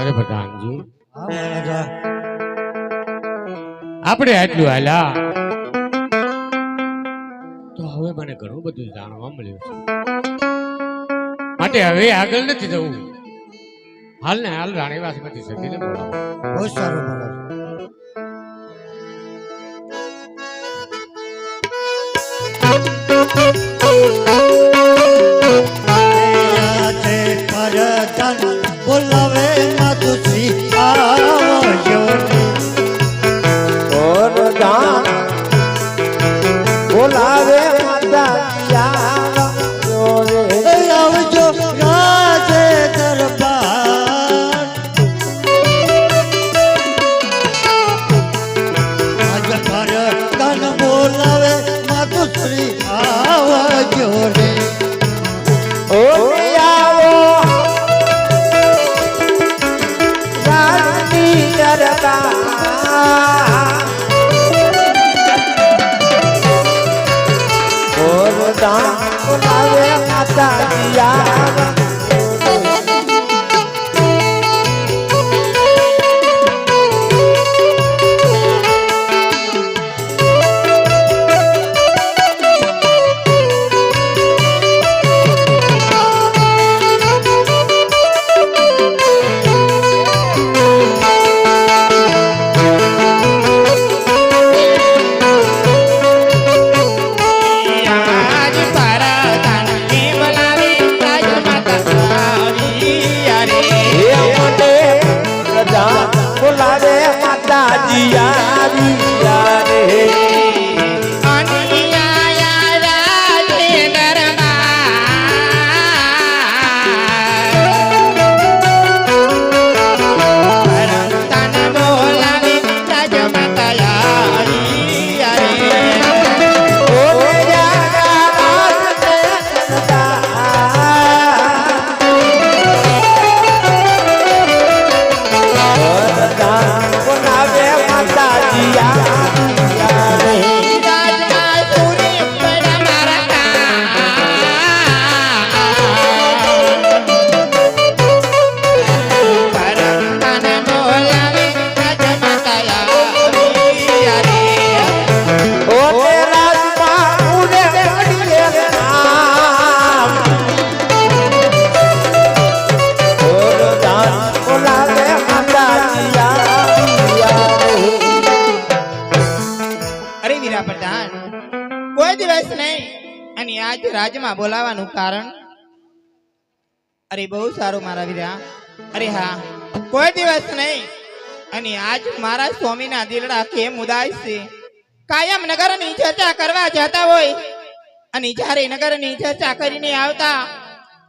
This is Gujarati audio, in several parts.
અરે પ્રધાનજી આપણે આટલું હાલ્યા. તો હવે મને ઘણું બધું જાણવા મળ્યું છે. માટે હવે આગળ નથી જવું. હાલ ને હાલ રાણીવાસમાંથી સતીને બોલાવો બહુ સારું મહારાજ. આજે adiado કારણ? અરે, બહુ સારું મારા વીરા. અરે હા, કોઈ દિવસ નહીં. અને આજ મારા સ્વામીના દિલડા કેમ ઉદાસ છે? કાયમ નગરની ચર્ચા કરવા જતા હોય. અને જ્યારે નગરની ચર્ચા કરીને આવતા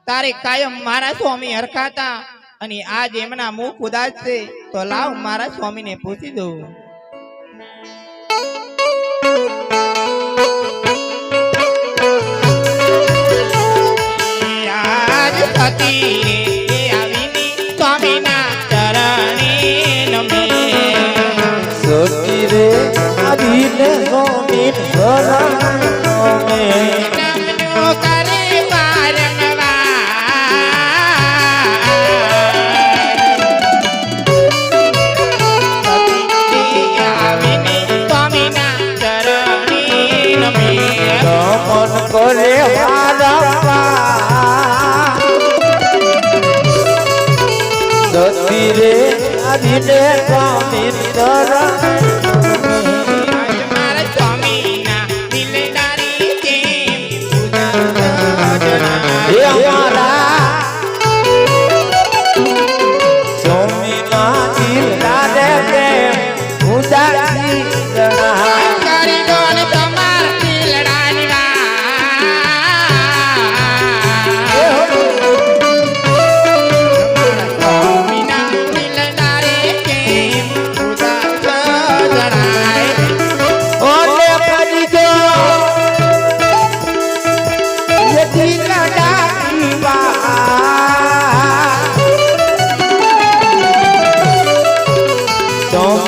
તારે કાયમ મારા સ્વામી હરખાતા. અને આજ એમના મુખ ઉદાસ છે. તો લાવ મારા સ્વામીને પૂછી દઉં. રે આવીની સ્વામીના ભરા નમે.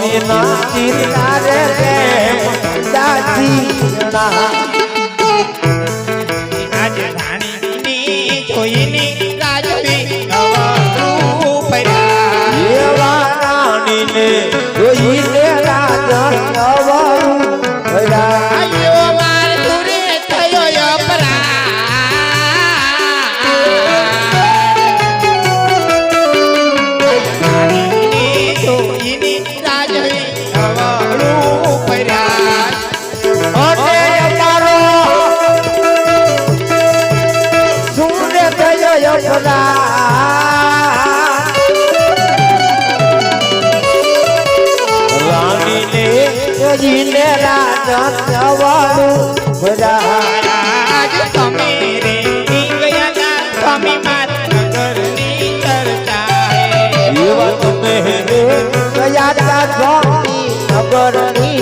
સ્વામીના દિલદારે પ્રેમ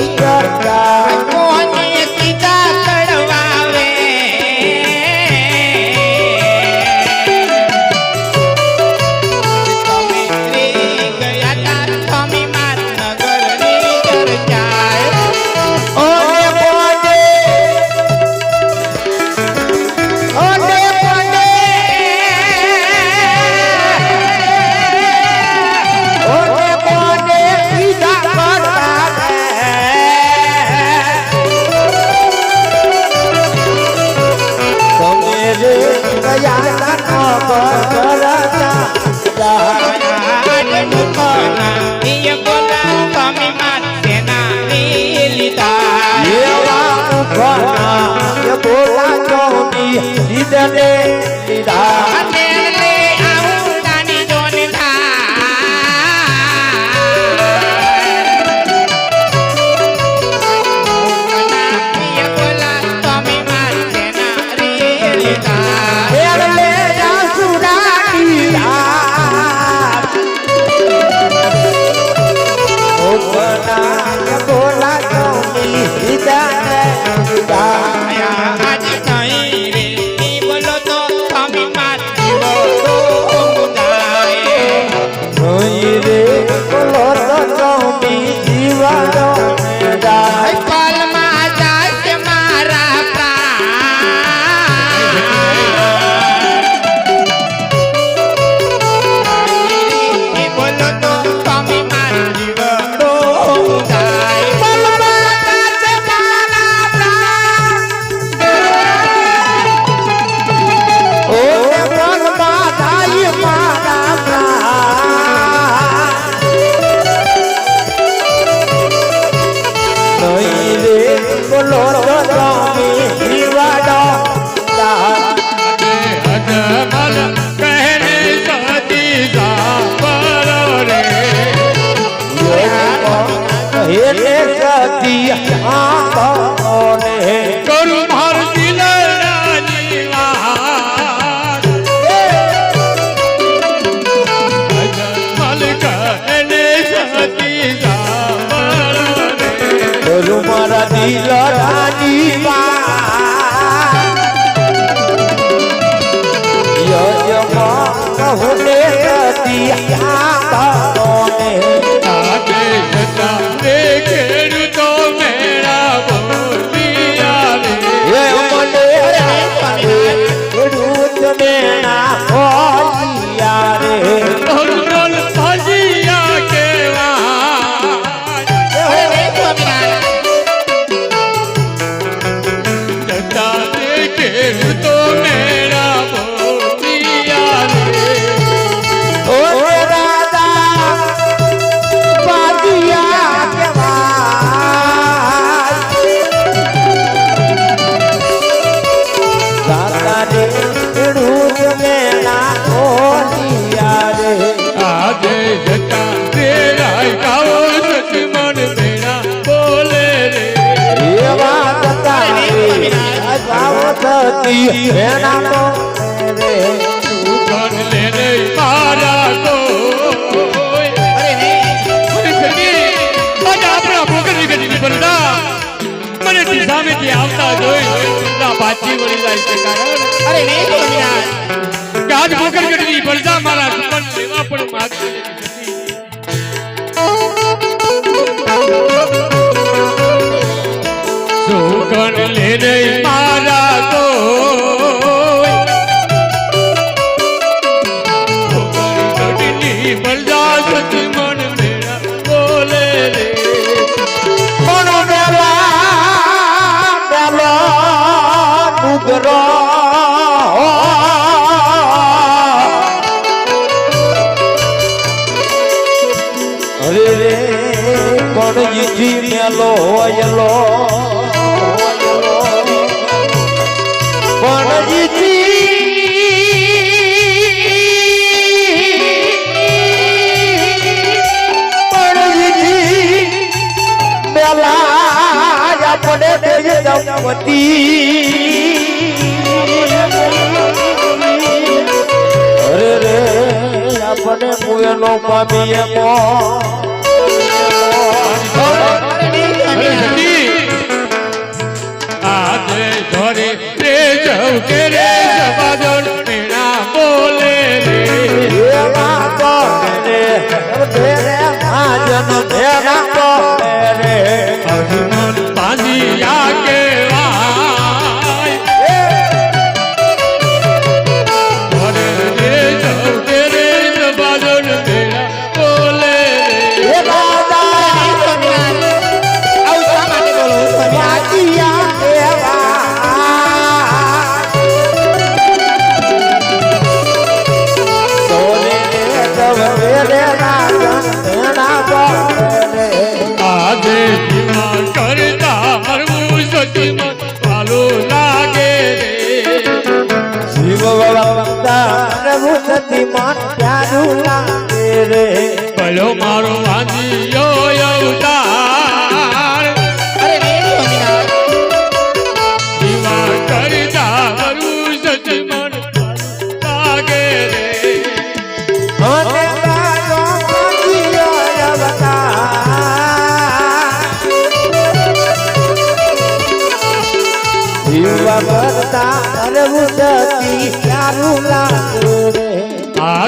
America ये बोला क्यों नहीं दे दे मेरा को रे तू कर ले रे मारा को अरे नहीं फिरकी आज આપણા ભોગરી ગજની બનતા મને સામેથી આવતા જોઈ ના પાછી વળી જાય છે કારણ અરે નહીં બોલ્યા આજ ભોગરી ગજની બનતા મારા સુપન સેવા પણ માગતી सुगन ले नहीं मारा तो હરે રે પણજીથી મેલો હોયલો પણજીથી પણજીથી મેલા આપણે દેજ દંપતી મુયનો પામીએ મો આજે ઘરે રે જવ કે રે જબાદોર મેણા બોલે રે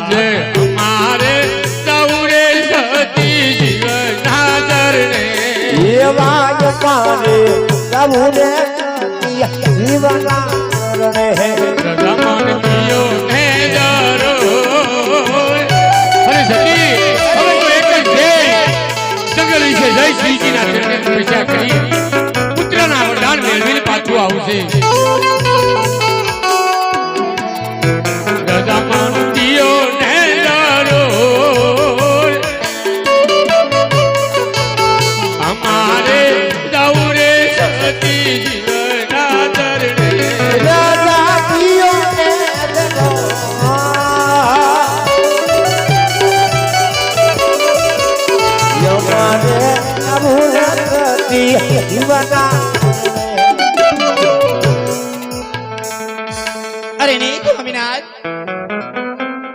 આજે અમારે દൗડે સતી જીવના ચરણે એવા જ પારે જીવના કરણે રમણ કિયો ને જરો. અરે સતી હવે તો એક જ છે. વિશે જય શ્રીજીના ચરણે તપસ્યા કરી? પુત્રના વરદાન મેળવીને પાછું આવશે. સ્વામિનાથ.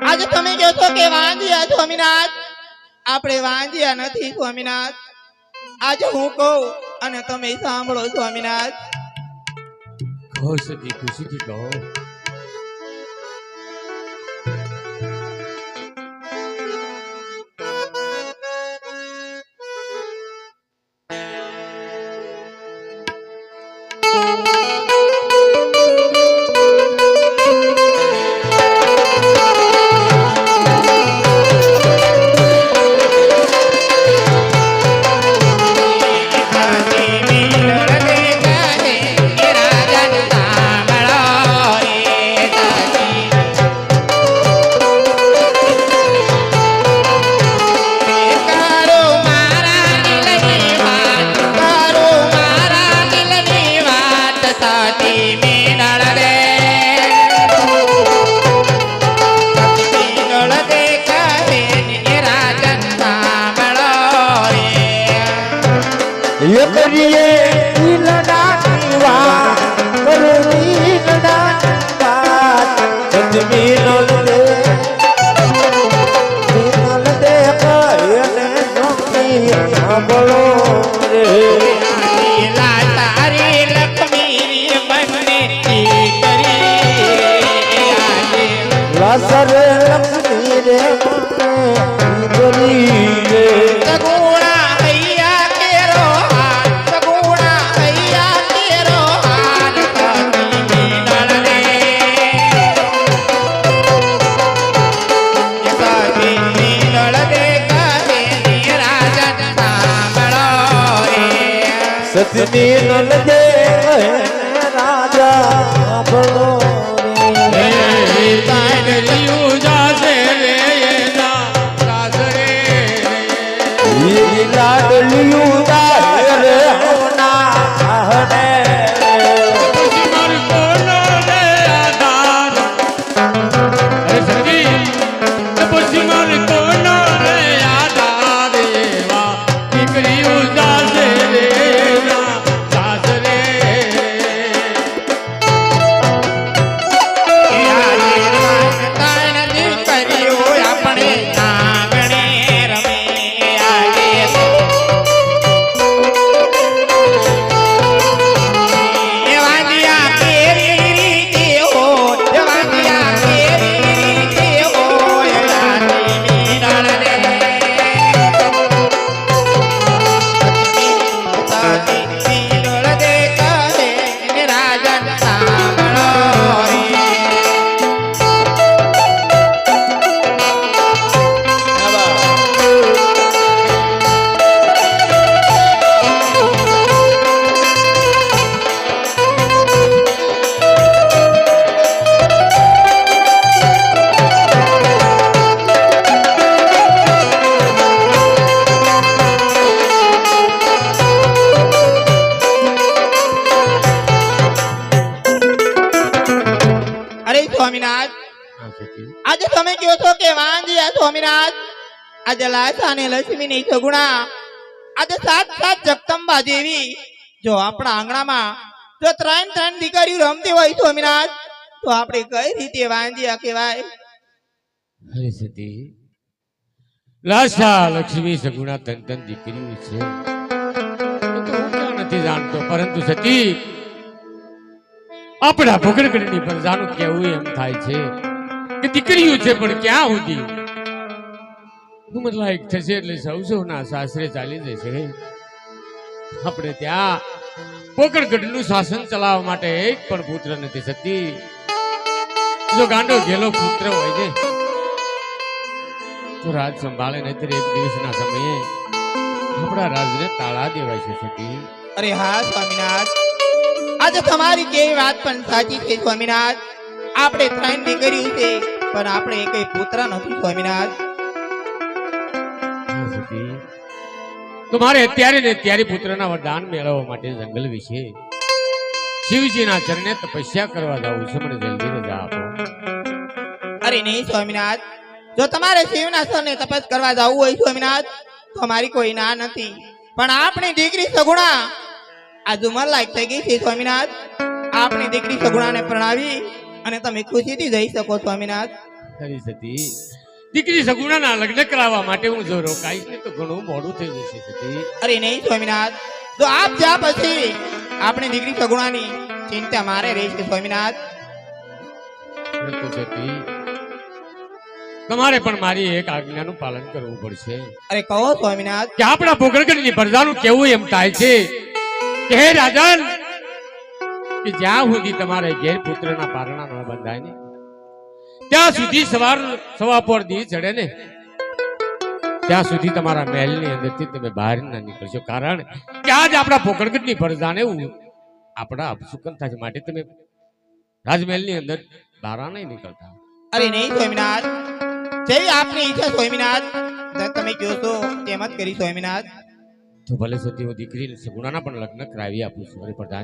આજે તમે કહો છો કે વાંધ્યા સ્વામિનાથ? આપણે વાંધ્યા નથી સ્વામિનાથ. આજે હું કહું અને તમે સાંભળો સ્વામિનાથ. સતી ખુશીથી કહો. ઈલડાની વાત રે સતની સ્વામિનાથ? આજે લાસા અને લક્ષ્મીની સગુણા, આજે સાત સાત જગદંબા દેવી જો આપણા આંગણામાં, જો ત્રણ ત્રણ દીકરીઓ રમતી હોય સ્વામિનાથ, તો આપણે કઈ રીતે વાંધ્યા કહેવાય? હરે સતી લાશા, લક્ષ્મી, સગુણા તન તન દીકરીઓ છે. નથી જાણતો, પરંતુ સતી, આપણા ભગડગડની પર જાણું કેવું એમ થાય છે કે દીકરીઓ છે પણ ક્યાં સુધી? ઉંમર લાયક થશે એટલે સૌ સૌના સાસરે ચાલી જશે. આપણે ત્યાં પોકળગઢનું શાસન ચલાવવા માટે એક પણ પુત્ર નથી સતી જો ગાંડો ઘેલો પુત્ર હોય ને, તો રાજ સંભાળે નહીતર એક દિવસના સમયે આપણા રાજને તાળા દેવાય છે સતી અરે હા, સ્વામિનાથ. આજે તમારી કેવી વાત પણ સાચી છે, સ્વામિનાથ. આપણે ત્રણ દીકરીઓ છે, પણ આપણે કઈ પુત્ર નથી, સ્વામિનાથ. તો મારે અત્યારે ને અત્યારે પુત્રના વરદાન મેળવવા માટે જંગલ વિશે શિવજીના ચરણે તપસ્યા કરવા જવું છે. મને જલ્દી રજા આપો. અરે નહીં સ્વામિનાથ. જો તમારે શિવના સરને તપસ કરવા જવું હોય સ્વામિનાથ તો અમારી કોઈ ના નથી. પણ આપણી દીકરી સગુણા આ ઉંમર લાયક થઈ ગઈ છે સ્વામિનાથ. આપણી દીકરી સગુણાને પ્રણાવી અને તમે ખુશીથી જઈ શકો સ્વામિનાથ. ખરી સતી. દીકરી સગુણાના લગ્ન કરાવવા માટે હું જો રોકાઈશ ને તો ઘણું મોડું થઈ જશે સતી. અરે નહીં સ્વામિનાથ. તો આપ જા પછી. આપણી દીકરી સગુણાની ચિંતા મારે રહેશે સ્વામિનાથ. સતી તમારે પણ મારી એક આજ્ઞાનું પાલન કરવું પડશે. અરે કહો સ્વામિનાથ. કે આપણા ભોગળગઢની પ્રજાનું કેવું એમ થાય છે? કે હે રાજન કે જ્યાં સુધી તમારે ઘેર પુત્રના પારણા ન બંધાય ને ત્યાં સુધી સવાર સવા પર દી ચડે ને. ત્યાં સુધી તમારા મહેલની અંદરથી તમે બહાર ના નીકળશો. કારણ કે આજ આપણા પોકળગઢની પ્રજાને ઉ- આપણા અપસુકન થાય છે માટે તમે રાજમહેલની અંદર બહાર નહીં નીકળતા. અરે નહીં સ્વામિનાથ. જેવી આપની ઈચ્છા સ્વામિનાથ. તમે કહો છો તેમ જ કરી સ્વામિનાથ. તો ભલે સતી હું દીકરી સગુણાના પણ લગ્ન કરાવી આપું છું અરે પ્રધાન.